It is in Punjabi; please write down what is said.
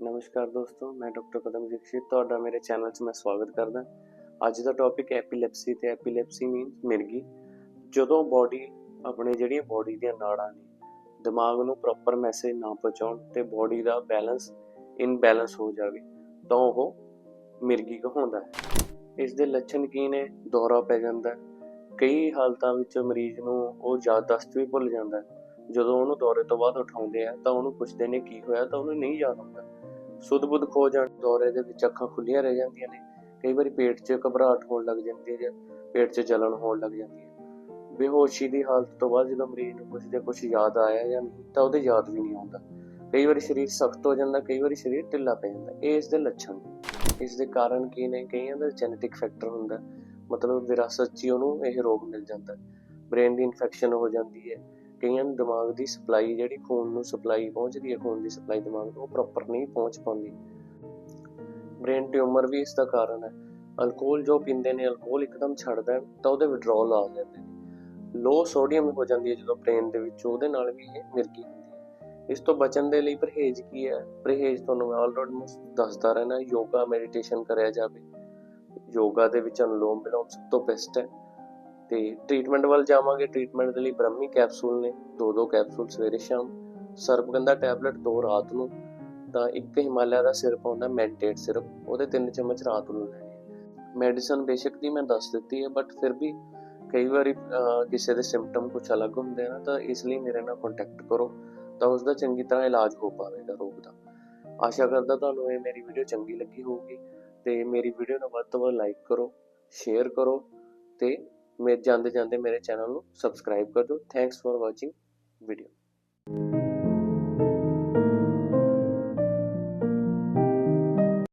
ਨਮਸਕਾਰ ਦੋਸਤੋ, ਮੈਂ ਡਾਕਟਰ ਕਦਮ ਦੀਕਸ਼ਿਤ। ਤੁਹਾਡਾ ਮੇਰੇ ਚੈਨਲ 'ਚ ਮੈਂ ਸਵਾਗਤ ਕਰਦਾ। ਅੱਜ ਦਾ ਟੌਪਿਕ ਐਪੀਲੈਪਸੀ ਤੇ ਐਪੀਲੈਪਸੀ ਮੀਨਸ ਮਿਰਗੀ। ਜਦੋਂ ਬਾਡੀ ਆਪਣੇ ਜਿਹੜੀਆਂ ਬਾਡੀ ਦੀਆਂ ਨਾੜਾਂ ਨੇ, ਦਿਮਾਗ ਨੂੰ ਪ੍ਰੋਪਰ ਮੈਸੇਜ ਨਾ ਪਹੁੰਚਾਉਣ ਤੇ ਬਾਡੀ ਦਾ ਬੈਲੈਂਸ ਇਨਬੈਲੈਂਸ ਹੋ ਜਾਵੇ, ਤਾਂ ਉਹ ਮਿਰਗੀ ਕਹਾਉਂਦਾ ਹੈ। ਇਸ ਦੇ ਲੱਛਣ ਕੀ ਨੇ? ਦੌਰਾ ਪੈ ਜਾਂਦਾ ਹੈ। ਕਈ ਹਾਲਤਾਂ ਵਿੱਚ ਮਰੀਜ਼ ਨੂੰ ਉਹ ਯਾਦਦਾਸ਼ਤ ਵੀ ਭੁੱਲ ਜਾਂਦਾ ਹੈ। ਜਦੋਂ ਉਹਨੂੰ ਦੌਰੇ ਤੋਂ ਬਾਅਦ ਉਠਾਉਂਦੇ ਆ, ਤਾਂ ਉਹਨੂੰ ਪੁੱਛਦੇ ਨੇ ਕੀ ਹੋਇਆ, ਤਾਂ ਉਹਨੂੰ ਨਹੀਂ ਯਾਦ ਆਉਂਦਾ। ਸੁੱਧ ਬੁੱਧ ਖੋ ਜਾਣ, ਦੌਰੇ ਦੇ ਵਿੱਚ ਅੱਖਾਂ ਖੁੱਲੀਆਂ ਰਹਿ ਜਾਂਦੀਆਂ ਨੇ। ਕਈ ਵਾਰੀ ਪੇਟ 'ਚ ਘਬਰਾਹਟ ਹੋਣ ਲੱਗ ਜਾਂਦੀ ਹੈ ਜਾਂ ਪੇਟ 'ਚ ਜਲਨ ਹੋਣ ਲੱਗ ਜਾਂਦੀ ਹੈ। ਬੇਹੋਸ਼ੀ ਦੀ ਹਾਲਤ ਤੋਂ ਬਾਅਦ ਜਦੋਂ ਮਰੀਜ਼ ਨੂੰ ਪੁੱਛਦੇ ਕੁਝ ਯਾਦ ਆਇਆ ਜਾਂ ਨਹੀਂ, ਤਾਂ ਉਹਦੇ ਯਾਦ ਵੀ ਨਹੀਂ ਆਉਂਦਾ। ਕਈ ਵਾਰੀ ਸਰੀਰ ਸਖਤ ਹੋ ਜਾਂਦਾ, ਕਈ ਵਾਰੀ ਸਰੀਰ ਢਿੱਲਾ ਪੈ ਜਾਂਦਾ। ਇਹ ਇਸ ਦੇ ਲੱਛਣ ਨੇ। ਇਸ ਦੇ ਕਾਰਨ ਕੀ ਨੇ? ਕਈਆਂ ਦਾ ਜੈਨੇਟਿਕ ਫੈਕਟਰ ਹੁੰਦਾ। ਮਤਲਬ ਵਿਰਾਸਤ 'ਚ ਉਹਨੂੰ ਇਹ ਰੋਗ ਮਿਲ ਜਾਂਦਾ। ਬ੍ਰੇਨ ਦੀ ਇਨਫੈਕਸ਼ਨ ਹੋ ਜਾਂਦੀ ਹੈ। ਕਈਆਂ ਨੂੰ ਦਿਮਾਗ ਦੀ ਸਪਲਾਈ ਜਿਹੜੀ ਖੂਨ ਨੂੰ ਸਪਲਾਈ ਪਹੁੰਚਦੀ ਹੈ, ਖੂਨ ਦੀ ਸਪਲਾਈ ਦਿਮਾਗ ਨੂੰ ਉਹ ਪ੍ਰੋਪਰ ਨਹੀਂ ਪਹੁੰਚ ਪਾਉਂਦੀ। ਬ੍ਰੇਨ ਟਿਊਮਰ ਵੀ ਇਸ ਦਾ ਕਾਰਨ ਹੈ। ਅਲਕੋਹਲ ਜੋ ਪੀਂਦੇ ਨੇ ਅਲਕੋਹਲ ਇੱਕਦਮ ਛੱਡ ਦੇਣ ਤਾਂ ਉਹਦੇ ਵਿਡਰਾਅਲ ਆ ਜਾਂਦੇ ਨੇ। ਲੋ ਸੋਡੀਅਮ ਹੋ ਜਾਂਦੀ ਹੈ ਜਦੋਂ ਬ੍ਰੇਨ ਦੇ ਵਿੱਚ, ਉਹਦੇ ਨਾਲ ਵੀ ਇਹ ਮਿਰਗੀ ਹੁੰਦੀ ਹੈ। ਇਸ ਤੋਂ ਬਚਣ ਦੇ ਲਈ ਪਰਹੇਜ਼ ਕੀ ਹੈ? ਪਰਹੇਜ਼ ਤੁਹਾਨੂੰ ਮੈਂ ਆਲਰੇਡੀ ਦੱਸਦਾ ਰਹਿਣਾ, ਯੋਗਾ ਮੈਡੀਟੇਸ਼ਨ ਕਰਿਆ ਜਾਵੇ। ਯੋਗਾ ਦੇ ਵਿੱਚ ਅਨੁਲੋਮ ਵਿਲੋਮ ਸਭ ਤੋਂ ਬੈਸਟ ਹੈ। ਤੇ ਟ੍ਰੀਟਮੈਂਟ ਵੱਲ ਜਾਵਾਂਗੇ ਟ੍ਰੀਟਮੈਂਟ ਦੇ ਲਈ ਬ੍ਰਹਮੀ ਕੈਪਸੂਲ ਨੇ, ਦੋ ਦੋ ਕੈਪਸੂਲ ਸਵੇਰੇ ਸ਼ਾਮ, ਸਰਬਗੰਧਾ ਟੈਬਲੇਟ ਦੋ ਰਾਤ ਨੂੰ, ਤਾਂ ਇੱਕ ਹਿਮਾਲਿਆ ਦਾ ਸਿਰਪ ਆਉਂਦਾ ਮੈਂਟੇਟ ਸਿਰਪ, ਉਹਦੇ ਤਿੰਨ ਚਮਚ ਰਾਤ ਨੂੰ ਲੈਣੇ ਮੈਡੀਸਨ ਬੇਸ਼ੱਕ ਦੀ ਮੈਂ ਦੱਸ ਦਿੱਤੀ ਹੈ ਬਟ ਫਿਰ ਵੀ ਕਈ ਵਾਰੀ ਕਿਸੇ ਦੇ ਸਿੰਪਟਮ ਕੁਝ ਅਲੱਗ ਹੁੰਦੇ ਆ ਤਾਂ ਇਸ ਲਈ ਮੇਰੇ ਨਾਲ ਕੰਟੈਕਟ ਕਰੋ, ਤਾਂ ਉਸ ਦਾ ਚੰਗੀ ਤਰ੍ਹਾਂ ਇਲਾਜ ਹੋ ਪਾਵੇਗਾ, ਰੋਗ ਦਾ। ਆਸ਼ਾ ਕਰਦਾ ਤੁਹਾਨੂੰ ਇਹ ਮੇਰੀ ਵੀਡੀਓ ਚੰਗੀ ਲੱਗੀ ਹੋਊਗੀ, ਤੇ ਮੇਰੀ ਵੀਡੀਓ ਨੂੰ ਵੱਧ ਤੋਂ ਵੱਧ ਲਾਈਕ ਕਰੋ ਸ਼ੇਅਰ ਕਰੋ, ਤੇ ਮੇਰੇ ਜਾਂਦੇ ਜਾਂਦੇ ਮੇਰੇ ਚੈਨਲ ਨੂੰ ਸਬਸਕ੍ਰਾਈਬ ਕਰ ਦਿਓ। Thanks for watching video